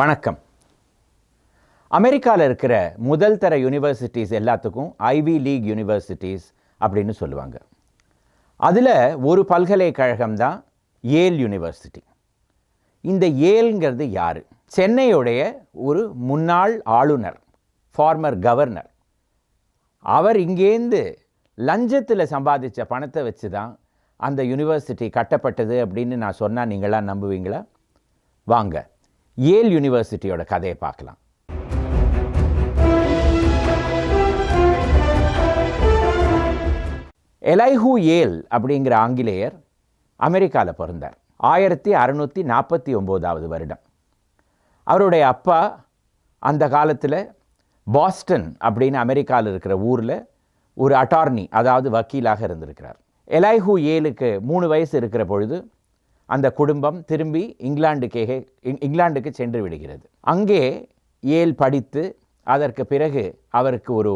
வணக்கம். அமெரிக்காவில் இருக்கிற முதல் தர யூனிவர்சிட்டிஸ் எல்லாத்துக்கும் ஐவி லீக் யூனிவர்சிட்டிஸ் அப்படின்னு சொல்லுவாங்க. அதில் ஒரு பல்கலைக்கழகம் தான் ஏல் யூனிவர்சிட்டி இந்த ஏல்ங்கிறது யார்? சென்னையுடைய ஒரு முன்னாள் ஆளுநர் ஃபார்மர் கவர்னர் அவர் இங்கேருந்து லஞ்சத்தில் சம்பாதிச்ச பணத்தை வச்சு தான் அந்த யூனிவர்சிட்டி கட்டப்பட்டது அப்படின்னு நான் சொன்னால் நீங்களாம் நம்புவீங்களா? வாங்க. ஏல் யூனிவர்சிட்டியோட கதையை பார்க்கலாம். எலைஹூ ஏல் அப்படிங்கிற ஆங்கிலேயர் அமெரிக்காவில் பிறந்தார். ஆயிரத்தி அறநூற்றி நாற்பத்தி ஒம்போதாவது வருடம். அவருடைய அப்பா அந்த காலத்தில் பாஸ்டன் அப்படின்னு அமெரிக்காவில் இருக்கிற ஊரில் ஒரு அட்டார்னி அதாவது வக்கீலாக இருந்திருக்கிறார். எலைஹூ ஏலுக்கு மூணு வயசு இருக்கிற பொழுது அந்த குடும்பம் திரும்பி இங்கிலாந்துக்கே இங்கிலாண்டுக்கு இங்கிலாந்துக்கு சென்று விடுகிறது. அங்கே ஏல் படித்து அதற்கு பிறகு அவருக்கு ஒரு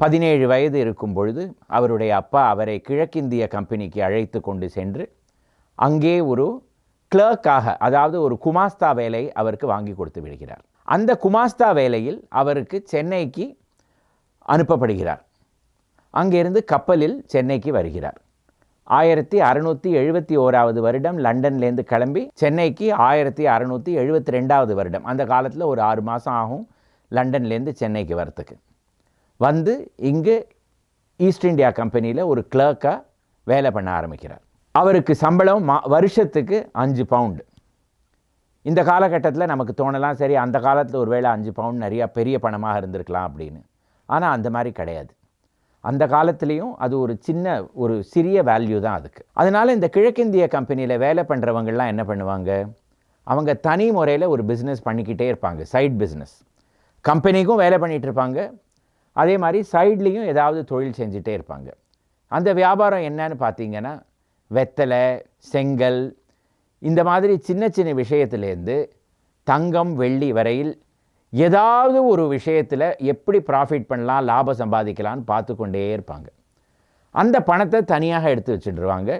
பதினேழு வயது இருக்கும் பொழுது அவருடைய அப்பா அவரை கிழக்கிந்திய கம்பெனிக்கு அழைத்து கொண்டு சென்று அங்கே ஒரு கிளர்க்காக அதாவது ஒரு குமாஸ்தா வேலை அவருக்கு வாங்கி கொடுத்து விடுகிறார். அந்த குமாஸ்தா வேலையில் அவருக்கு சென்னைக்கு அனுப்பப்படுகிறார். அங்கிருந்து கப்பலில் சென்னைக்கு வருகிறார். ஆயிரத்தி அறுநூற்றி எழுபத்தி ஓராவது வருடம் லண்டன்லேருந்து கிளம்பி சென்னைக்கு ஆயிரத்தி அறுநூற்றி எழுபத்தி ரெண்டாவது வருடம். அந்த காலத்தில் ஒரு ஆறு மாதம் ஆகும் லண்டன்லேருந்து சென்னைக்கு வரத்துக்கு வந்து இங்கு ஈஸ்ட் இந்தியா கம்பெனியில் ஒரு கிளர்க்காக வேலை பண்ண ஆரம்பிக்கிறார். அவருக்கு சம்பளம் மா வருஷத்துக்கு அஞ்சு பவுண்டு. இந்த காலகட்டத்தில் நமக்கு தோணலாம் சரி அந்த காலத்தில் ஒரு வேளை அஞ்சு பவுண்ட் நிறையா பெரிய பணமாக இருந்திருக்கலாம் அப்படின்னு. ஆனால் அந்த மாதிரி கிடையாது. அந்த காலத்துலேயும் அது ஒரு சின்ன ஒரு சிறிய வேல்யூ தான் அதுக்கு. அதனால் இந்த கிழக்கிந்திய கம்பெனியில் வேலை பண்ணுறவங்கள்லாம் என்ன பண்ணுவாங்க? அவங்க தனி முறையில் ஒரு பிஸ்னஸ் பண்ணிக்கிட்டே இருப்பாங்க சைட் பிஸ்னஸ் கம்பெனிக்கும் வேலை பண்ணிகிட்டு இருப்பாங்க. அதே மாதிரி சைட்லேயும் ஏதாவது தொழில் செஞ்சுட்டே இருப்பாங்க. அந்த வியாபாரம் என்னன்னு பார்த்தீங்கன்னா வெத்தலை செங்கல் இந்த மாதிரி சின்ன சின்ன விஷயத்துலேருந்து தங்கம் வெள்ளி வரையில் ஏதாவது ஒரு விஷயத்தில் எப்படி ப்ராஃபிட் பண்ணலாம் லாபம் சம்பாதிக்கலாம்னு பார்த்து கொண்டே இருப்பாங்க. அந்த பணத்தை தனியாக எடுத்து வச்சுட்டுருவாங்க.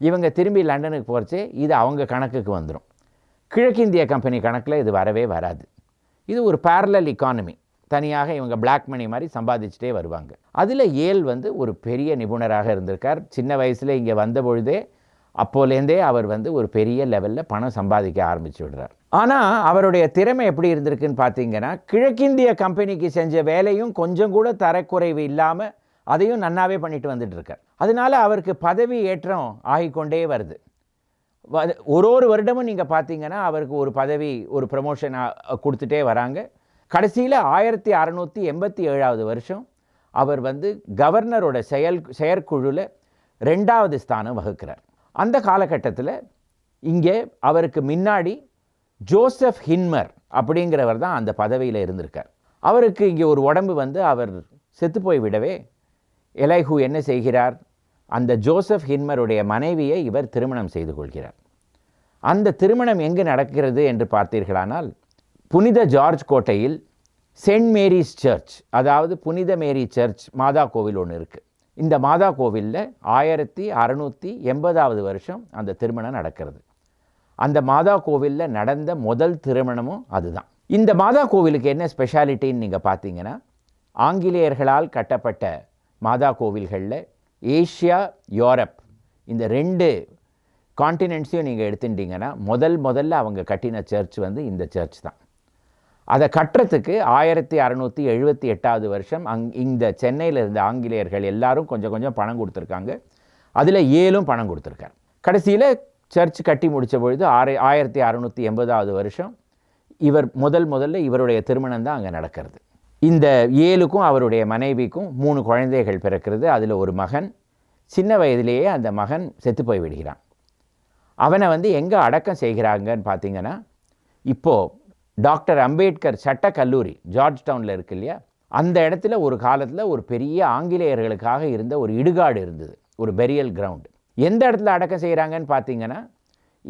இவங்க திரும்பி லண்டனுக்கு போகிறச்சே இது அவங்க கணக்குக்கு வந்துடும் கிழக்கிந்திய கம்பெனி கணக்கில் இது வரவே வராது. இது ஒரு பேரலல் இக்கானமி தனியாக இவங்க பிளாக் மணி மாதிரி சம்பாதிச்சுட்டே வருவாங்க. அதில் ஏல் வந்து ஒரு பெரிய நிபுணராக இருந்திருக்கார். சின்ன வயசில் இங்கே வந்த பொழுதே அப்போலேருந்தே அவர் வந்து ஒரு பெரிய லெவலில் பணம் சம்பாதிக்க ஆரம்பிச்சு விடுறார். ஆனால் அவருடைய திறமை எப்படி இருந்திருக்குன்னு பார்த்தீங்கன்னா கிழக்கிந்திய கம்பெனிக்கு செஞ்ச வேலையும் கொஞ்சம் கூட தரக்குறைவு இல்லாமல் அதையும் நன்னாவே பண்ணிட்டு வந்துட்டுருக்கார். அதனால் அதனால அவருக்கு பதவி ஏற்றம் ஆகிக்கொண்டே வருது. ஒரு ஒரு வருடமும் நீங்கள் பார்த்தீங்கன்னா அவருக்கு ஒரு பதவி ஒரு ப்ரமோஷன் கொடுத்துட்டே வராங்க. கடைசியில் ஆயிரத்தி அறநூற்றி எண்பத்தி ஏழாவது வருஷம் அவர் வந்து கவர்னரோட செயல் செயற்குழுவில் ரெண்டாவது ஸ்தானம் வகுக்கிறார். அந்த காலகட்டத்தில் இங்கே அவருக்கு முன்னாடி ஜோசப் ஹின்மர் அப்படிங்கிறவர் தான் அந்த பதவியில் இருந்திருக்கார். அவருக்கு இங்கே ஒரு உடம்பு வந்து அவர் செத்துப்போய் விடவே எலைஹூ என்ன செய்கிறார்? அந்த ஜோசப் ஹின்மருடைய மனைவியை இவர் திருமணம் செய்து கொள்கிறார். அந்த திருமணம் எங்கு நடக்கிறது என்று பார்த்தீர்களானால் புனித ஜார்ஜ் கோட்டையில் சென்ட் மேரிஸ் சர்ச் அதாவது புனித மேரி சர்ச் மாதா கோவில் ஒன்று இருக்குது இந்த மாதா கோவிலில் ஆயிரத்தி அறநூற்றி எண்பதாவது வருஷம் அந்த திருமணம் நடக்கிறது. அந்த மாதா கோவிலில் நடந்த முதல் திருமணமும் அதுதான். இந்த மாதா கோவிலுக்கு என்ன ஸ்பெஷாலிட்டின்னு நீங்கள் பார்த்தீங்கன்னா ஆங்கிலேயர்களால் கட்டப்பட்ட மாதா கோவில்களில் ஏஷியா யூரப் இந்த ரெண்டு கான்டினென்ட்ஸையும் நீங்கள் எடுத்துட்டீங்கன்னா முதல் முதல்ல அவங்க கட்டின சர்ச் வந்து இந்த சர்ச் தான். அதை கட்டுறதுக்கு ஆயிரத்தி அறநூற்றி எழுபத்தி எட்டாவது வருஷம் அங் இந்த சென்னையில் இருந்த ஆங்கிலேயர்கள் எல்லாரும் கொஞ்சம் கொஞ்சம் பணம் கொடுத்துருக்காங்க. அதில் ஏழும் பணம் கொடுத்துருக்கார் கடைசியில் சர்ச் கட்டி முடித்த பொழுது ஆறு ஆயிரத்தி அறநூற்றி எண்பதாவது வருஷம் இவர் முதல் முதல்ல இவருடைய திருமணம் தான் அங்கே நடக்கிறது. இந்த ஏழுக்கும் அவருடைய மனைவிக்கும் மூணு குழந்தைகள் பிறக்கிறது. அதில் ஒரு மகன். சின்ன வயதிலேயே அந்த மகன் செத்து போய் விடுகிறான். அவனை வந்து எங்கே அடக்கம் செய்கிறாங்கன்னு பார்த்தீங்கன்னா இப்போது டாக்டர் அம்பேத்கர் சட்ட கல்லூரி ஜார்ஜ் டவுனில் இருக்கு இல்லையா? அந்த இடத்துல ஒரு காலத்தில் ஒரு பெரிய ஆங்கிலேயர்களுக்காக இருந்த ஒரு இடுகாடு இருந்தது. ஒரு பெரியல் கிரவுண்டு எந்த இடத்துல அடக்கம் செய்கிறாங்கன்னு பார்த்தீங்கன்னா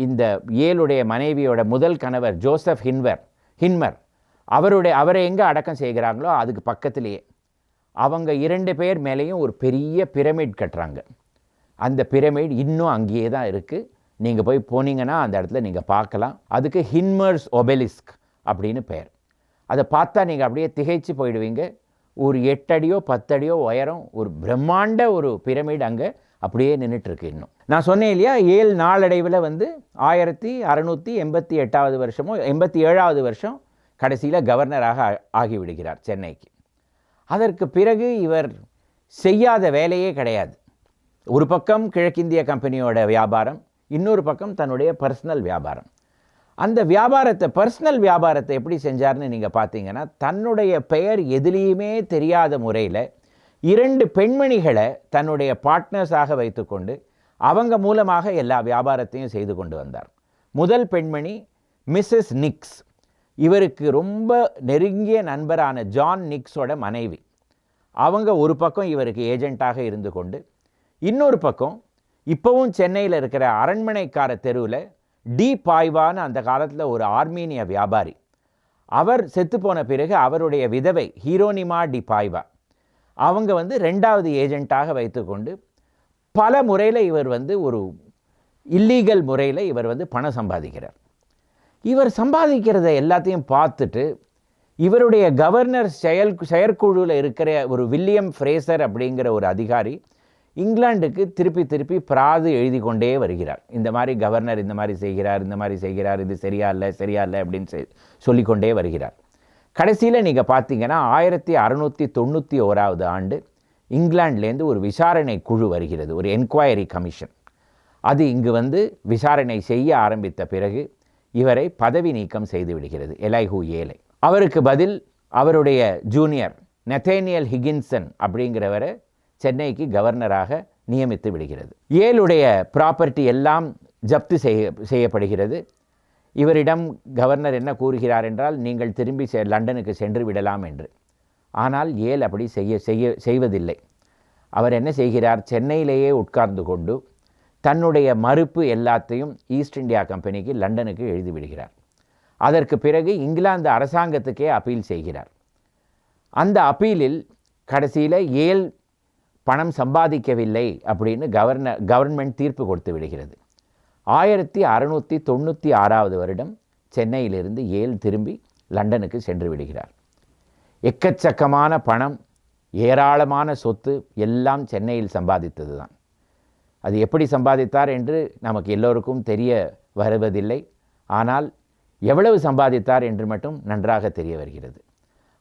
இந்த ஏழுடைய மனைவியோட முதல் கணவர் ஜோசப் ஹின்வர் ஹின்மர் அவருடைய அவரை எங்கே அடக்கம் செய்கிறாங்களோ அதுக்கு பக்கத்திலேயே. அவங்க இரண்டு பேர் மேலேயும் ஒரு பெரிய பிரமிட் கட்டுறாங்க. அந்த பிரமிட் இன்னும் அங்கேயே தான் இருக்குது நீங்கள் போய் போனீங்கன்னா அந்த இடத்துல நீங்கள் பார்க்கலாம். அதுக்கு ஹின்மர்ஸ் ஒபெலிஸ்க் அப்படின்னு பெயர். அதை பார்த்தா நீங்கள் அப்படியே திகைச்சு போயிடுவீங்க. ஒரு எட்டடியோ பத்தடியோ உயரம் ஒரு பிரம்மாண்ட ஒரு பிரமிட் அங்கே. அப்படியே நின்றுட்டுருக்கு இன்னும். நான் சொன்னேன் இல்லையா ஏழு நாளடைவில் வந்து ஆயிரத்தி அறநூற்றி எண்பத்தி எட்டாவது வருஷமோ எண்பத்தி ஏழாவது வருஷம் கடைசியில் கவர்னராக ஆகிவிடுகிறார் சென்னைக்கு. அதற்கு பிறகு இவர் செய்யாத வேலையே கிடையாது. ஒரு பக்கம் கிழக்கிந்திய கம்பெனியோட வியாபாரம் இன்னொரு பக்கம் தன்னுடைய பர்சனல் வியாபாரம். அந்த வியாபாரத்தை பர்சனல் வியாபாரத்தை எப்படி செஞ்சார்னு நீங்கள் பார்த்தீங்கன்னா தன்னுடைய பெயர் எதுலேயுமே தெரியாத முறையில் இரண்டு பெண்மணிகளை தன்னுடைய பார்ட்னர்ஸாக வைத்துக்கொண்டு அவங்க மூலமாக எல்லா வியாபாரத்தையும் செய்து கொண்டு வந்தார். முதல் பெண்மணி மிஸ்ஸஸ் நிக்ஸ் இவருக்கு ரொம்ப நெருங்கிய நண்பரான ஜான் நிக்ஸோட மனைவி. அவங்க ஒரு பக்கம் இவருக்கு ஏஜெண்ட்டாக இருந்து கொண்டு இன்னொரு பக்கம் இப்போவும் சென்னையில் இருக்கிற அரண்மனைக்கார தெருவில் டி பாய்வான்னு அந்த காலத்தில் ஒரு ஆர்மீனிய வியாபாரி. அவர் செத்துப்போன பிறகு அவருடைய விதவை ஹீரோனிமா டி பாய்வா அவங்க வந்து ரெண்டாவது ஏஜெண்ட்டாக வைத்துக்கொண்டு பல முறையில் இவர் வந்து ஒரு இல்லீகல் முறையில் இவர் வந்து பணம் சம்பாதிக்கிறார். இவர் சம்பாதிக்கிறத எல்லாத்தையும் பார்த்துட்டு இவருடைய கவர்னர் செயல் செயற்குழுவில் இருக்கிற ஒரு வில்லியம் ஃப்ரேசர் அப்படிங்கிற ஒரு அதிகாரி இங்கிலாந்துக்கு திருப்பி திருப்பி பிராது எழுதி கொண்டே வருகிறார். இந்த மாதிரி கவர்னர் இந்த மாதிரி செய்கிறார் இந்த மாதிரி செய்கிறார் இது சரியா இல்லை சரியா இல்லை அப்படின்னு சொல்லி சொல்லிக்கொண்டே வருகிறார். கடைசியில் நீங்கள் பார்த்தீங்கன்னா ஆயிரத்தி அறநூற்றி தொண்ணூற்றி ஓராவது ஆண்டு இங்கிலாந்துலேருந்து ஒரு விசாரணை குழு வருகிறது ஒரு என்கொயரி கமிஷன். அது இங்கு வந்து விசாரணை செய்ய ஆரம்பித்த பிறகு இவரை பதவி நீக்கம் செய்து விடுகிறது எலைஹூ ஏலை. அவருக்கு பதில் அவருடைய ஜூனியர் நெத்தேனியல் ஹிகின்சன் அப்படிங்கிறவரை சென்னைக்கு கவர்னராக நியமித்து விடுகிறது. ஏலுடைய ப்ராப்பர்ட்டி எல்லாம் ஜப்து செய்ய செய்யப்படுகிறது. இவரிடம் கவர்னர் என்ன கூறுகிறார் என்றால் நீங்கள் திரும்பி செ- லண்டனுக்கு சென்று விடலாம் என்று. ஆனால் ஏல் அப்படி செய்ய செய்ய செய்வதில்லை. அவர் என்ன செய்கிறார்? சென்னையிலேயே உட்கார்ந்து கொண்டு தன்னுடைய மறுப்பு எல்லாத்தையும் ஈஸ்ட் இந்தியா கம்பெனிக்கு லண்டனுக்கு எழுதி விடுகிறார். அதற்கு பிறகு இங்கிலாந்து அரசாங்கத்துக்கே அப்பீல் செய்கிறார். அந்த அப்பீலில் கடைசியில் ஏல் பணம் சம்பாதிக்கவில்லை அப்படின்னு கவர்னர் கவர்மெண்ட் தீர்ப்பு கொடுத்து விடுகிறது. ஆயிரத்தி அறுநூற்றி தொண்ணூற்றி ஆறாவது வருடம் சென்னையிலிருந்து ஏல் திரும்பி லண்டனுக்கு சென்று விடுகிறார். எக்கச்சக்கமான பணம் ஏராளமான சொத்து எல்லாம் சென்னையில் சம்பாதித்தது தான் அது எப்படி சம்பாதித்தார் என்று நமக்கு எல்லோருக்கும் தெரிய வருவதில்லை. ஆனால் எவ்வளவு சம்பாதித்தார் என்று மட்டும் நன்றாக தெரிய வருகிறது.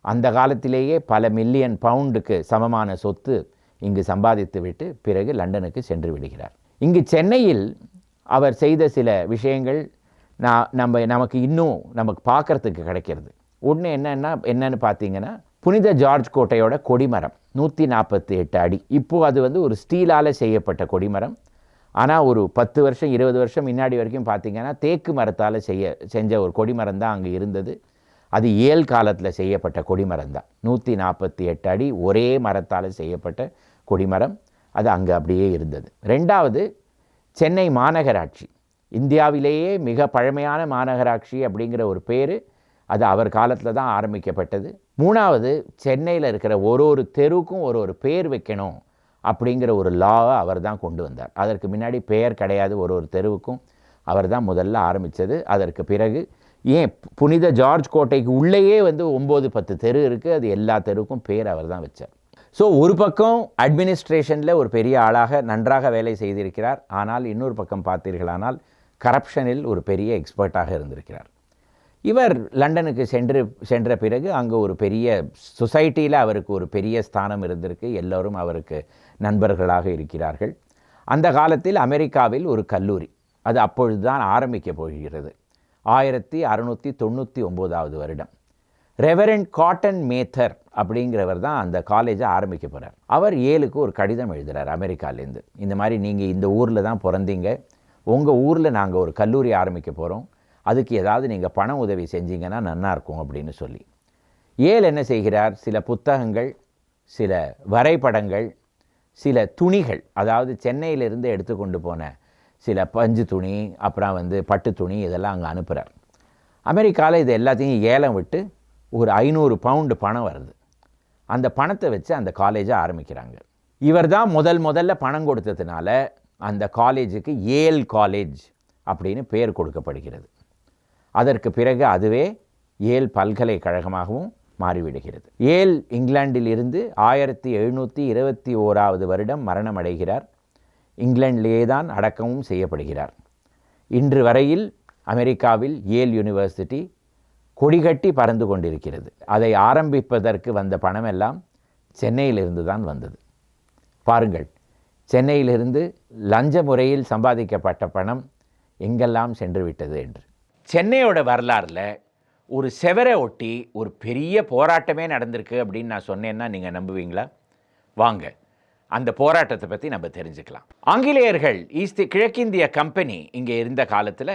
அந்த காலத்திலேயே பல மில்லியன் பவுண்டுக்கு சமமான சொத்து இங்கு சம்பாதித்துவிட்டு பிறகு லண்டனுக்கு சென்று விடுகிறார். இங்கு சென்னையில் அவர் செய்த சில விஷயங்கள் நான் நம்ம நமக்கு இன்னும் நமக்கு பார்க்கறதுக்கு கிடைக்கிறது. ஒன்று என்னென்னா என்னென்னு பார்த்தீங்கன்னா புனித ஜார்ஜ் கோட்டையோட கொடிமரம் நூற்றி நாற்பத்தி எட்டு அடி. இப்போது அது வந்து ஒரு ஸ்டீலால் செய்யப்பட்ட கொடிமரம். ஆனால் ஒரு பத்து வருஷம் இருபது வருஷம் முன்னாடி வரைக்கும் பார்த்தீங்கன்னா தேக்கு மரத்தால் செய்ய செஞ்ச ஒரு கொடிமரம் தான் அங்கே இருந்தது. அது ஏல் காலத்தில் செய்யப்பட்ட கொடிமரம் தான். நூற்றி நாற்பத்தி எட்டு அடி ஒரே மரத்தால் செய்யப்பட்ட கொடிமரம். அது அங்கே அப்படியே இருந்தது. ரெண்டாவது சென்னை மாநகராட்சி. இந்தியாவிலேயே மிக பழமையான மாநகராட்சி அப்படிங்கிற ஒரு பேர் அது அவர் காலத்தில் தான் ஆரம்பிக்கப்பட்டது. மூணாவது சென்னையில் இருக்கிற ஒரு ஒரு தெருவுக்கும் ஒரு ஒரு பேர் வைக்கணும் அப்படிங்கிற ஒரு லாவை அவர் தான் கொண்டு வந்தார். அதற்கு முன்னாடி பெயர் கிடையாது ஒரு ஒரு தெருவுக்கும். அவர் தான் முதல்ல ஆரம்பித்தது அதற்கு பிறகு ஏன் புனித ஜார்ஜ் கோட்டைக்கு உள்ளேயே வந்து ஒம்பது பத்து தெரு இருக்குது அது எல்லா தெருவுக்கும் பேர் அவர் தான் வச்சார். ஸோ ஒரு பக்கம் அட்மினிஸ்ட்ரேஷனில் ஒரு பெரிய ஆளாக நன்றாக வேலை செய்திருக்கிறார். ஆனால் இன்னொரு பக்கம் பார்த்தீர்களானால் கரப்ஷனில் ஒரு பெரிய எக்ஸ்பர்ட்டாக இருந்திருக்கிறார். இவர் லண்டனுக்கு சென்று சென்ற பிறகு அங்கே ஒரு பெரிய சொசைட்டியில் அவருக்கு ஒரு பெரிய ஸ்தானம் இருந்திருக்கு. எல்லோரும் அவருக்கு நண்பர்களாக இருக்கிறார்கள். அந்த காலத்தில் அமெரிக்காவில் ஒரு கல்லூரி அது அப்பொழுது தான் ஆரம்பிக்க போகிறது. ஆயிரத்தி அறுநூற்றி தொண்ணூற்றி ஒம்போதாவது வருடம். ரெவரண்ட் காட்டன் மேத்தர் அப்படிங்கிறவர் தான் அந்த காலேஜை ஆரம்பிக்க போகிறார் அவர் ஏழுக்கு ஒரு கடிதம் எழுதுகிறார் அமெரிக்காலேருந்து இந்த மாதிரி நீங்கள் இந்த ஊரில் தான் பிறந்தீங்க. உங்கள் ஊரில் நாங்கள் ஒரு கல்லூரி ஆரம்பிக்க போகிறோம் அதுக்கு ஏதாவது நீங்கள் பண உதவி செஞ்சீங்கன்னா நல்லாயிருக்கும் அப்படின்னு சொல்லி. ஏல் என்ன செய்கிறார்? சில புத்தகங்கள் சில வரைபடங்கள் சில துணிகள் அதாவது சென்னையிலிருந்து எடுத்துக்கொண்டு போன சில பஞ்சு துணி அப்புறம் வந்து பட்டு துணி இதெல்லாம் அங்கே அனுப்புகிறார் அமெரிக்காவில் இது எல்லாத்தையும் ஏலம் விட்டு ஒரு ஐநூறு பவுண்டு பணம் வருது. அந்த பணத்தை வச்சு அந்த காலேஜை ஆரம்பிக்கிறாங்க. இவர் தான் முதல் முதல்ல பணம் கொடுத்ததுனால அந்த காலேஜுக்கு ஏல் காலேஜ் அப்படின்னு பெயர் கொடுக்கப்படுகிறது. அதற்கு பிறகு அதுவே ஏல் பல்கலைக்கழகமாகவும் மாறிவிடுகிறது. ஏல் இங்கிலாந்தில் இருந்து ஆயிரத்தி எழுநூற்றி இருபத்தி ஓராவது வருடம் மரணமடைகிறார் இங்கிலாண்டிலேயே தான் அடக்கமும் செய்யப்படுகிறார். இன்று வரையில் அமெரிக்காவில் ஏல் யூனிவர்சிட்டி கொடிகட்டி பறந்து கொண்டிருக்கிறது. அதை ஆரம்பிப்பதற்கு வந்த பணமெல்லாம் சென்னையிலிருந்து தான் வந்தது. பாருங்கள் சென்னையிலிருந்து லஞ்ச முறையில் சம்பாதிக்கப்பட்ட பணம் எங்கெல்லாம் சென்று விட்டது என்று. சென்னையோட வரலாறில் ஒரு செவரை ஒட்டி ஒரு பெரிய போராட்டமே நடந்திருக்கு அப்படின்னு நான் சொன்னேன்னா நீங்கள் நம்புவீங்களா? வாங்க அந்த போராட்டத்தை பற்றி நம்ம தெரிஞ்சுக்கலாம். ஆங்கிலேயர்கள் ஈஸ்ட் கிழக்கிந்திய கம்பெனி இங்கே இருந்த காலத்தில்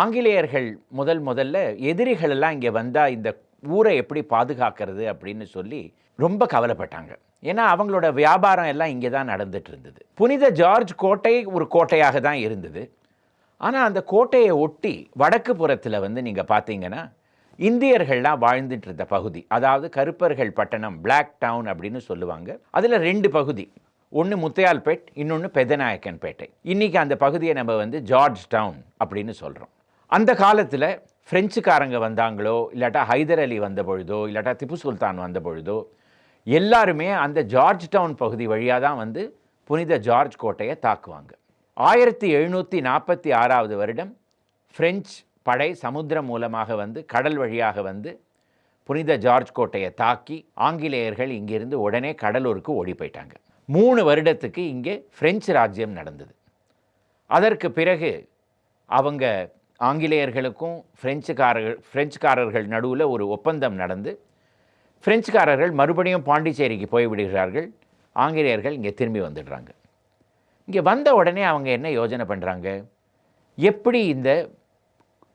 ஆங்கிலேயர்கள் முதல் முதல்ல எதிரிகளெல்லாம் இங்கே வந்தால் இந்த ஊரை எப்படி பாதுகாக்கிறது அப்படின்னு சொல்லி ரொம்ப கவலைப்பட்டாங்க. ஏன்னா அவங்களோட வியாபாரம் எல்லாம் இங்கே தான் நடந்துட்டு இருந்தது. புனித ஜார்ஜ் கோட்டை ஒரு கோட்டையாக தான் இருந்தது. ஆனால் அந்த கோட்டையை ஒட்டி வடக்கு புறத்தில் வந்து நீங்கள் பார்த்தீங்கன்னா இந்தியர்கள்லாம் வாழ்ந்துட்டு இருந்த பகுதி. அதாவது கருப்பர்கள் பட்டணம் பிளாக் டவுன் அப்படின்னு சொல்லுவாங்க. அதில் ரெண்டு பகுதி. ஒன்று முத்தையால்பேட் இன்னொன்று பெதநாயக்கன்பேட்டை. இன்றைக்கி அந்த பகுதியை நம்ம வந்து ஜார்ஜ் டவுன் அப்படின்னு சொல்கிறோம் அந்த காலத்தில் ஃப்ரெஞ்சுக்காரங்க வந்தாங்களோ இல்லாட்டா ஹைதர் அலி வந்த பொழுதோ இல்லாட்டா திப்பு சுல்தான் வந்த பொழுதோ எல்லாருமே அந்த ஜார்ஜ் டவுன் பகுதி வழியாக தான் வந்து புனித ஜார்ஜ் கோட்டையை தாக்குவாங்க. ஆயிரத்தி எழுநூற்றி நாற்பத்தி ஆறாவது வருடம் ஃப்ரெஞ்ச் படை சமுத்திரம் மூலமாக வந்து கடல் வழியாக வந்து புனித ஜார்ஜ் கோட்டையை தாக்கி ஆங்கிலேயர்கள் இங்கிருந்து உடனே கடலூருக்கு ஓடி போயிட்டாங்க. மூணு வருடத்துக்கு இங்கே ஃப்ரெஞ்சு ராஜ்யம் நடந்தது. அதற்கு பிறகு அவங்க ஆங்கிலேயர்களுக்கும் பிரெஞ்சுக்காரர்கள் பிரெஞ்சுக்காரர்கள் நடுவில் ஒரு ஒப்பந்தம் நடந்து பிரெஞ்சுக்காரர்கள் மறுபடியும் பாண்டிச்சேரிக்கு போய்விடுகிறார்கள் ஆங்கிலேயர்கள் இங்கே திரும்பி வந்துடுறாங்க. இங்கே வந்த உடனே அவங்க என்ன யோஜனை பண்ணுறாங்க எப்படி இந்த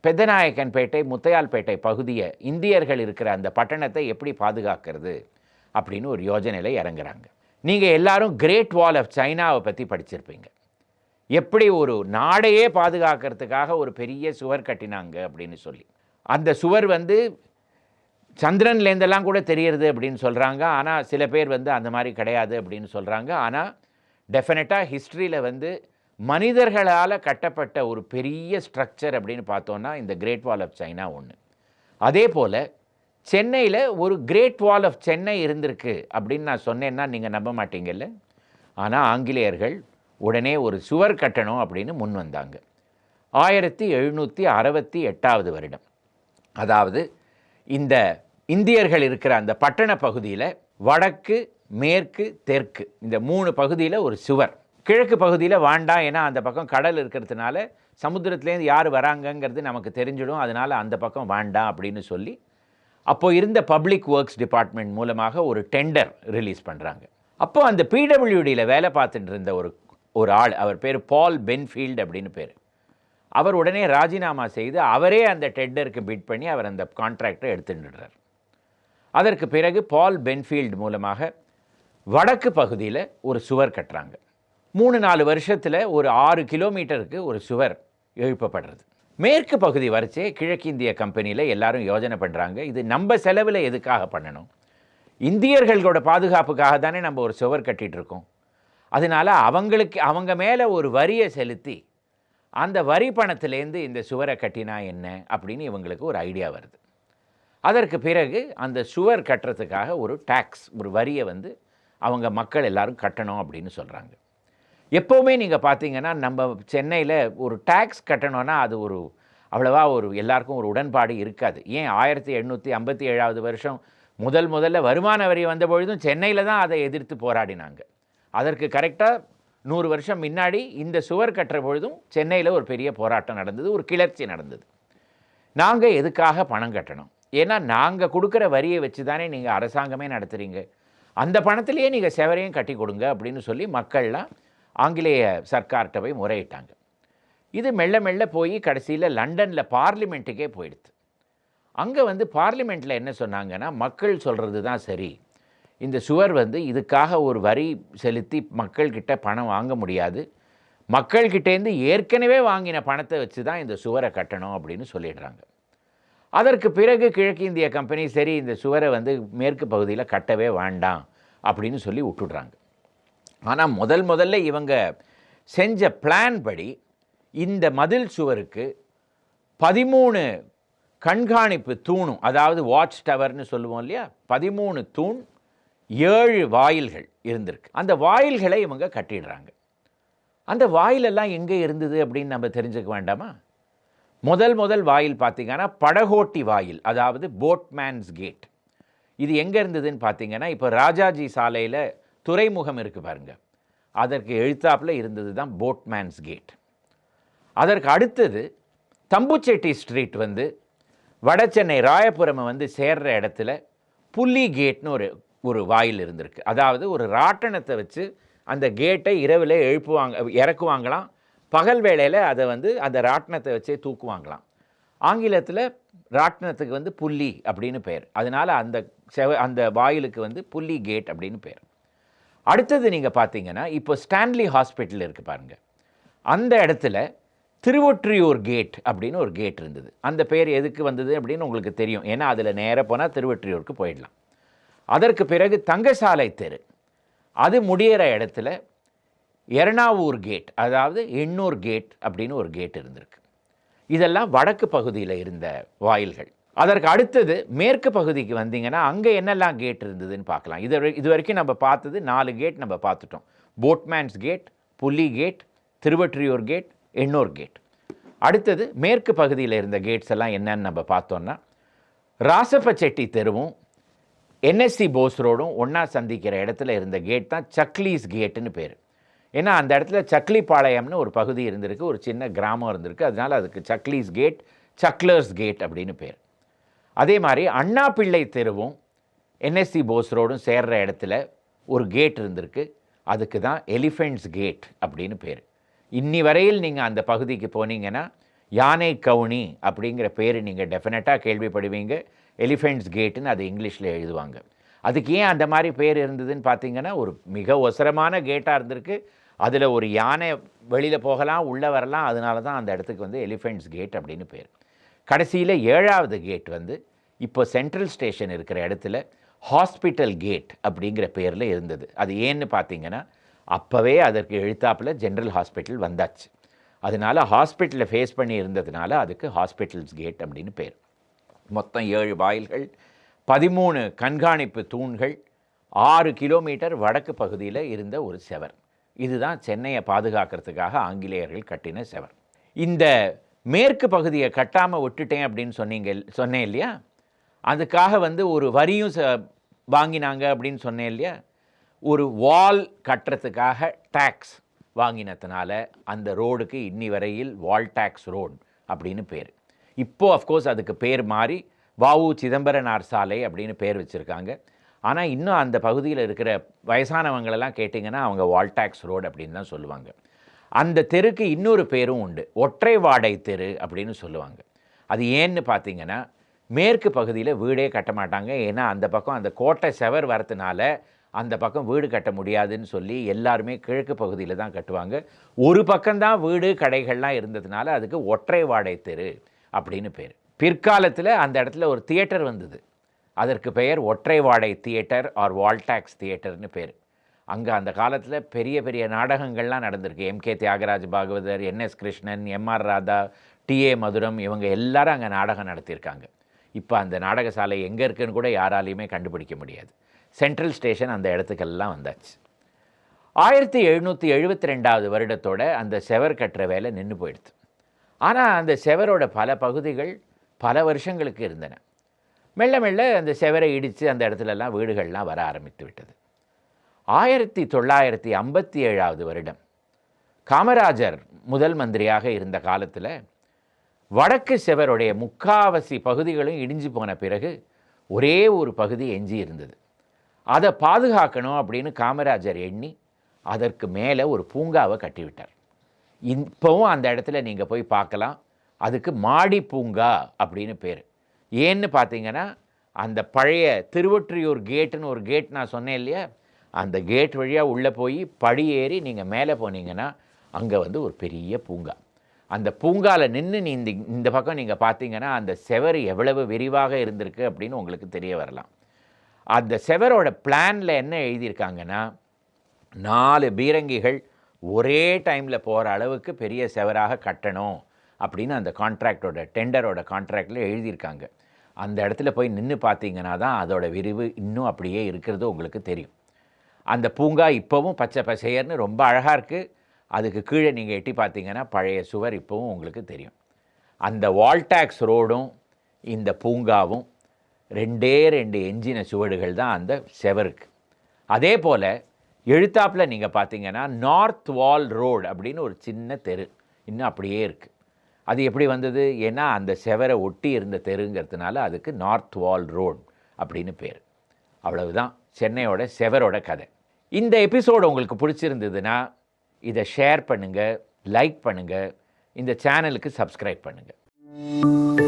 பெத்தநாயக்கன்பேட்டை முத்தையால்பேட்டை பகுதியை இந்தியர்கள் இருக்கிற அந்த பட்டணத்தை எப்படி பாதுகாக்கிறது அப்படின்னு ஒரு யோஜனையில் இறங்குறாங்க. நீங்கள் எல்லாரும் கிரேட் வால் ஆஃப் சைனாவை பற்றி படிச்சிருப்பீங்க. எப்படி ஒரு நாடையே பாதுகாக்கிறதுக்காக ஒரு பெரிய சுவர் கட்டினாங்க அப்படின்னு சொல்லி. அந்த சுவர் வந்து சந்திரன்லேருந்தெல்லாம் கூட தெரியறது அப்படின்னு சொல்கிறாங்க ஆனால் சில பேர் வந்து அந்த மாதிரி கிடையாது அப்படின்னு சொல்கிறாங்க ஆனால் டெஃபினட்டாக ஹிஸ்ட்ரியில் வந்து மனிதர்களால் கட்டப்பட்ட ஒரு பெரிய ஸ்ட்ரக்சர் அப்படின்னு பார்த்தோன்னா இந்த கிரேட் வால் ஆஃப் சைனா ஒன்று அதே போல் சென்னையில் ஒரு கிரேட் வால் ஆஃப் சென்னை இருந்திருக்கு அப்படின்னு நான் சொன்னேன்னா நீங்கள் நம்ப மாட்டீங்கல்ல? ஆனால் ஆங்கிலேயர்கள் உடனே ஒரு சுவர் கட்டணும் அப்படின்னு முன் வந்தாங்க. ஆயிரத்தி எழுநூற்றி அறுபத்தி எட்டாவது வருடம். அதாவது இந்த இந்தியர்கள் இருக்கிற அந்த பட்டண பகுதியில் வடக்கு மேற்கு தெற்கு இந்த மூணு பகுதியில் ஒரு சுவர். கிழக்கு பகுதியில் வாண்டாம் ஏன்னா அந்த பக்கம் கடல் இருக்கிறதுனால சமுத்திரத்துலேருந்து யார் வராங்கங்கிறது நமக்கு தெரிஞ்சிடும். அதனால் அந்த பக்கம் வாண்டாம் அப்படின்னு சொல்லி அப்போ இருந்த பப்ளிக் ஒர்க்ஸ் டிபார்ட்மெண்ட் மூலமாக ஒரு டெண்டர் ரிலீஸ் பண்ணுறாங்க அப்போ அந்த பிடபிள்யூடியில் வேலை பார்த்துட்டு இருந்த ஒரு ஒரு ஆள் அவர் பேர் பால் பென்ஃபீல்டு அப்படின்னு பேர். அவர் உடனே ராஜினாமா செய்து அவரே அந்த டெண்டருக்கு பிட் பண்ணி அவர் அந்த கான்ட்ராக்டை எடுத்துட்டுறார் அதற்கு பிறகு பால் பென்ஃபீல்டு மூலமாக வடக்கு பகுதியில் ஒரு சுவர் கட்டுறாங்க. மூணு நாலு வருஷத்தில் ஒரு ஆறு கிலோமீட்டருக்கு ஒரு சுவர் எழுப்பப்படுறது. மேற்கு பகுதி வரைச்சே கிழக்கிந்திய கம்பெனியில் எல்லாரும் யோஜனை பண்ணுறாங்க இது நம்ம செலவில் எதுக்காக பண்ணணும்? இந்தியர்களோட பாதுகாப்புக்காக தானே நம்ம ஒரு சுவர் கட்டிகிட்டு இருக்கோம். அதனால் அவங்களுக்கு அவங்க மேலே ஒரு வரியை செலுத்தி அந்த வரி பணத்திலேருந்து இந்த சுவரை கட்டினா என்ன அப்படின்னு இவங்களுக்கு ஒரு ஐடியா வருது. அதற்கு பிறகு அந்த சுவர் கட்டுறதுக்காக ஒரு டேக்ஸ் ஒரு வரியை வந்து அவங்க மக்கள் எல்லாரும் கட்டணும் அப்படின்னு சொல்கிறாங்க எப்போவுமே நீங்கள் பார்த்தீங்கன்னா நம்ம சென்னையில் ஒரு டேக்ஸ் கட்டணும்னா அது ஒரு அவ்வளவா ஒரு எல்லாருக்கும் ஒரு உடன்பாடு இருக்காது. ஏன் ஆயிரத்தி எண்ணூற்றி ஐம்பத்தி ஏழாவது வருஷம் முதல் முதல்ல வருமான வரி வந்த பொழுதும் சென்னையில் தான் அதை எதிர்த்து போராடினாங்க. அதற்கு கரெக்டாக நூறு வருஷம் முன்னாடி இந்த சுவர் கட்டுற பொழுதும் சென்னையில் ஒரு பெரிய போராட்டம் நடந்தது ஒரு கிளர்ச்சி நடந்தது. நாங்கள் எதுக்காக பணம் கட்டணும்? ஏன்னா நாங்கள் கொடுக்குற வரியை வச்சு தானே நீங்கள் அரசாங்கமே நடத்துகிறீங்க அந்த பணத்திலேயே நீங்கள் செவரையும் கட்டி கொடுங்க அப்படின்னு சொல்லி மக்கள்லாம் ஆங்கிலேய சர்க்கார்கிட்ட போய் முறையிட்டாங்க. இது மெல்ல மெல்ல போய் கடைசியில் லண்டனில் பார்லிமெண்ட்டுக்கே போயிடுது அங்கே வந்து பார்லிமெண்ட்டில் என்ன சொன்னாங்கன்னா மக்கள் சொல்கிறது தான் சரி. இந்த சுவர் வந்து இதுக்காக ஒரு வரி செலுத்தி மக்கள்கிட்ட பணம் வாங்க முடியாது. மக்கள்கிட்டேருந்து ஏற்கனவே வாங்கின பணத்தை வச்சு தான் இந்த சுவரை கட்டணும் அப்படின்னு சொல்லிடுறாங்க. அதற்கு பிறகு கிழக்கிந்திய கம்பெனி சரி இந்த சுவரை வந்து மேற்கு பகுதியில் கட்டவே வேண்டாம் அப்படின்னு சொல்லி விட்டுடுறாங்க. ஆனால் முதல் முதல்ல இவங்க செஞ்ச பிளான் படி இந்த மதில் சுவருக்கு பதிமூணு கண்காணிப்பு தூணும் அதாவது வாட்ச் டவர்னு சொல்லுவோம் இல்லையா? பதிமூணு தூண் ஏழு வாயில்கள் இருந்திருக்கு. அந்த வாயில்களை இவங்க கட்டிடுறாங்க. அந்த வாயிலெல்லாம் எங்கே இருந்தது அப்படின்னு நம்ம தெரிஞ்சுக்க வேண்டாமா? முதல் முதல் வாயில் பார்த்தீங்கன்னா படகோட்டி வாயில் அதாவது போட்மேன்ஸ் கேட் இது எங்கே இருந்ததுன்னு பார்த்தீங்கன்னா இப்போ ராஜாஜி சாலையில் துறைமுகம் இருக்குது பாருங்க. அதற்கு எழுத்தாப்பில் இருந்தது தான் போட்மேன்ஸ் கேட் அதற்கு அடுத்தது தம்புச்செட்டி ஸ்ட்ரீட் வந்து வட சென்னை ராயபுரம் வந்து சேர்ற இடத்துல புள்ளி கேட்னு ஒரு ஒரு வாயில் இருந்திருக்கு. அதாவது ஒரு ராட்டணத்தை வச்சு அந்த கேட்டை இரவில் எழுப்புவாங்க இறக்குவாங்களாம். பகல் வேளையில் அதை வந்து அந்த ராட்டினத்தை வச்சே தூக்குவாங்களாம். ஆங்கிலத்தில் ராட்டினத்துக்கு வந்து புள்ளி அப்படின்னு பேர். அதனால் அந்த செவ அந்த வாயிலுக்கு வந்து புள்ளி கேட் அப்படின்னு பேர். அடுத்தது நீங்கள் பார்த்தீங்கன்னா இப்போ ஸ்டான்லி ஹாஸ்பிட்டல் இருக்குது பாருங்கள் அந்த இடத்துல திருவொற்றியூர் கேட் அப்படின்னு ஒரு கேட் இருந்தது. அந்த பேர் எதுக்கு வந்தது அப்படின்னு உங்களுக்கு தெரியும். ஏன்னா அதில் நேராக போனால் திருவொற்றியூருக்கு போயிடலாம். அதற்கு பிறகு தங்கசாலை தெரு. அது முடியிற இடத்துல எர்ணாவூர் கேட் அதாவது எண்ணூர் கேட் அப்படின்னு ஒரு கேட் இருந்திருக்கு. இதெல்லாம் வடக்கு பகுதியில் இருந்த வாயில்கள். அதற்கு அடுத்தது மேற்கு பகுதிக்கு வந்தீங்கன்னா அங்கே என்னெல்லாம் கேட் இருந்ததுன்னு பார்க்கலாம். இது இது வரைக்கும் நம்ம பார்த்தது நாலு கேட் நம்ம பார்த்துட்டோம். போட்மேன்ஸ் கேட் புலி gate Tiruvottiyur gate Ennore gate. அடுத்தது மேற்கு பகுதியில் இருந்த கேட்ஸ் எல்லாம் என்னன்னு நம்ம பார்த்தோம்னா ராசப்பச்செட்டி தெருவும் என்எஸ்சி போஸ் ரோடும் ஒன்றா சந்திக்கிற இடத்துல இருந்த கேட் தான் சக்லீஸ் கேட்டுன்னு பேர். ஏன்னா அந்த இடத்துல சக்லிபாளையம்னு ஒரு பகுதி இருந்திருக்கு ஒரு சின்ன கிராமம் இருந்திருக்கு. அதனால் அதுக்கு சக்லீஸ் கேட் சக்லர்ஸ் கேட் அப்படின்னு பேர். அதே மாதிரி அண்ணா பிள்ளை தெருவும் என்எஸ்சி போஸ் ரோடும் சேர்ற இடத்துல ஒரு கேட் இருந்திருக்கு. அதுக்கு தான் எலிஃபெண்ட்ஸ் கேட் அப்படின்னு பேர். இன்னி வரையில் நீங்கள் அந்த பகுதிக்கு போனீங்கன்னா யானை கவுனி அப்படிங்கிற பேர் நீங்கள் டெஃபினட்டாக கேள்விப்படுவீங்க. எலிஃபெண்ட்ஸ் கேட்டுன்னு அது இங்கிலீஷில் எழுதுவாங்க. அதுக்கு ஏன் அந்த மாதிரி பேர் இருந்ததுன்னு பார்த்தீங்கன்னா ஒரு மிக ஒசரமான கேட்டாக இருந்திருக்கு. அதில் ஒரு யானை வெளியில் போகலாம் உள்ளே வரலாம் அதனால தான் அந்த இடத்துக்கு வந்து எலிஃபெண்ட்ஸ் கேட் அப்படின்னு பேர். கடைசியில் ஏழாவது கேட் வந்து இப்போ சென்ட்ரல் ஸ்டேஷன் இருக்கிற இடத்துல ஹாஸ்பிட்டல் கேட் அப்படிங்கிற பேரில் இருந்தது. அது ஏன்னு பார்த்தீங்கன்னா அப்போவே அதற்கு எழுத்தாப்புல ஜென்ரல் ஹாஸ்பிட்டல் வந்தாச்சு. அதனால ஹாஸ்பிட்டலை ஃபேஸ் பண்ணி இருந்ததுனால அதுக்கு ஹாஸ்பிட்டல்ஸ் கேட் அப்படின்னு பேர். மொத்தம் ஏழு வாயில்கள் பதிமூணு கண்காணிப்பு தூண்கள் ஆறு கிலோமீட்டர் வடக்கு பகுதியில் இருந்த ஒரு செவர். இதுதான் சென்னையை பாதுகாக்கிறதுக்காக ஆங்கிலேயர்கள் கட்டின செவர். இந்த மேற்கு பகுதியை கட்டாமல் விட்டுட்டேன் அப்படின்னு சொன்னீங்க சொன்னேன் இல்லையா? அதுக்காக வந்து ஒரு வரியும் ச வாங்கினாங்க அப்படின்னு சொன்னேன் இல்லையா? ஒரு வால் கட்டுறதுக்காக டேக்ஸ் வாங்கினதுனால அந்த ரோடுக்கு இன்னி வரையில் வால் டேக்ஸ் ரோடு அப்படின்னு பேர். இப்போது அஃப்கோர்ஸ் அதுக்கு பேர் மாறி வாவு சிதம்பரனார் சாலை அப்படின்னு பேர் வச்சுருக்காங்க. ஆனால் இன்னும் அந்த பகுதியில் இருக்கிற வயசானவங்களெல்லாம் கேட்டிங்கன்னா அவங்க வால்டாக்ஸ் ரோடு அப்படின்னு தான் சொல்லுவாங்க. அந்த தெருக்கு இன்னொரு பேரும் உண்டு. ஒற்றை வாடை தெரு அப்படின்னு சொல்லுவாங்க. அது ஏன்னு பார்த்தீங்கன்னா மேற்கு பகுதியில் வீடே கட்ட மாட்டாங்க. ஏன்னா அந்த பக்கம் அந்த கோட்டை செவர் வரத்துனால அந்த பக்கம் வீடு கட்ட முடியாதுன்னு சொல்லி எல்லாருமே கிழக்கு பகுதியில் தான் கட்டுவாங்க. ஒரு பக்கம்தான் வீடு கடைகள்லாம் இருந்ததுனால அதுக்கு ஒற்றை வாடை தெரு. அப்படின்னு பேர். பிற்காலத்தில் அந்த இடத்துல ஒரு தியேட்டர் வந்தது. அதற்கு பெயர் ஒற்றை வாடை தியேட்டர் ஆர் வால்டாக்ஸ் தியேட்டர்னு பேர். அங்கே அந்த காலத்தில் பெரிய பெரிய நாடகங்கள்லாம் நடந்திருக்கு. MK Thyagaraj Bhagavathar NS Krishnan MR Radha TA Mathuram இவங்க எல்லாரும் அங்கே நாடகம் நடத்தியிருக்காங்க. இப்போ அந்த நாடக சாலை எங்கே இருக்குன்னு கூட யாராலையுமே கண்டுபிடிக்க முடியாது. சென்ட்ரல் ஸ்டேஷன் அந்த இடத்துக்கெல்லாம் வந்தாச்சு. ஆயிரத்தி எழுநூற்றி எழுபத்தி ரெண்டாவது வருடத்தோட அந்த செவர் கட்டுற வேலை நின்று போயிடுது. ஆனால் அந்த செவரோட பல பகுதிகள் பல வருஷங்களுக்கு இருந்தன. மெல்ல மெல்ல அந்த செவரை இடித்து அந்த இடத்துலலாம் வீடுகள்லாம் வர ஆரம்பித்து விட்டது. ஆயிரத்தி தொள்ளாயிரத்தி ஐம்பத்தி ஏழாவது வருடம். காமராஜர் முதல் மந்திரியாக இருந்த காலத்தில் வடக்கு செவருடைய முக்காவாசி பகுதிகளும் இடிஞ்சு போன பிறகு ஒரே ஒரு பகுதி எஞ்சி இருந்தது. அதை பாதுகாக்கணும் அப்படின்னு காமராஜர் எண்ணி அதற்கு மேலே ஒரு பூங்காவை கட்டிவிட்டார். இப்போவும் அந்த இடத்துல நீங்கள் போய் பார்க்கலாம். அதுக்கு மாடி பூங்கா அப்படின்னு பேர். ஏன்னு பார்த்தீங்கன்னா அந்த பழைய திருவொற்றியூர் கேட்டுன்னு ஒரு கேட் நான் சொன்னேன் இல்லையா? அந்த கேட் வழியாக உள்ளே போய் படி ஏறி நீங்கள் மேலே போனீங்கன்னா அங்கே வந்து ஒரு பெரிய பூங்கா. அந்த பூங்காவில் நின்று நீ இந்த இந்த பக்கம் நீங்கள் பார்த்தீங்கன்னா அந்த செவர் எவ்வளவு விரிவாக இருந்திருக்கு அப்படின்னு உங்களுக்கு தெரிய வரலாம். அந்த செவரோட பிளானில் என்ன எழுதியிருக்காங்கன்னா நாலு பீரங்கிகள் ஒரே டைமில் போகிற அளவுக்கு பெரிய செவராக கட்டணும் அப்படின்னு அந்த கான்ட்ராக்டோட டெண்டரோட கான்ட்ராக்டில் எழுதியிருக்காங்க. அந்த இடத்துல போய் நின்று பார்த்தீங்கன்னா தான் அதோட விரிவு இன்னும் அப்படியே இருக்கிறது உங்களுக்கு தெரியும். அந்த பூங்கா இப்போவும் பச்சை பசையர்னு ரொம்ப அழகாக இருக்குது அதுக்கு கீழே நீங்கள் எட்டி பார்த்தீங்கன்னா பழைய சுவர் இப்போவும் உங்களுக்கு தெரியும். அந்த வால்டாக்ஸ் ரோடும் இந்த பூங்காவும் ரெண்டே ரெண்டு எஞ்சின சுவடுகள் தான் அந்த செவருக்கு. அதே போல் எழுத்தாப்பில் நீங்கள் பார்த்தீங்கன்னா நார்த் வால் ரோடு அப்படின்னு ஒரு சின்ன தெரு. இன்னும் அப்படியே இருக்குது அது எப்படி வந்தது? ஏன்னா அந்த செவரை ஒட்டி இருந்த தெருங்கிறதுனால அதுக்கு நார்த் வால் ரோடு அப்படின்னு பேர். அவ்வளவுதான். சென்னையோட செவரோட கதை. இந்த எபிசோடு உங்களுக்கு பிடிச்சிருந்ததுன்னா இதை ஷேர் பண்ணுங்கள் லைக் பண்ணுங்கள் இந்த சேனலுக்கு சப்ஸ்கிரைப் பண்ணுங்கள்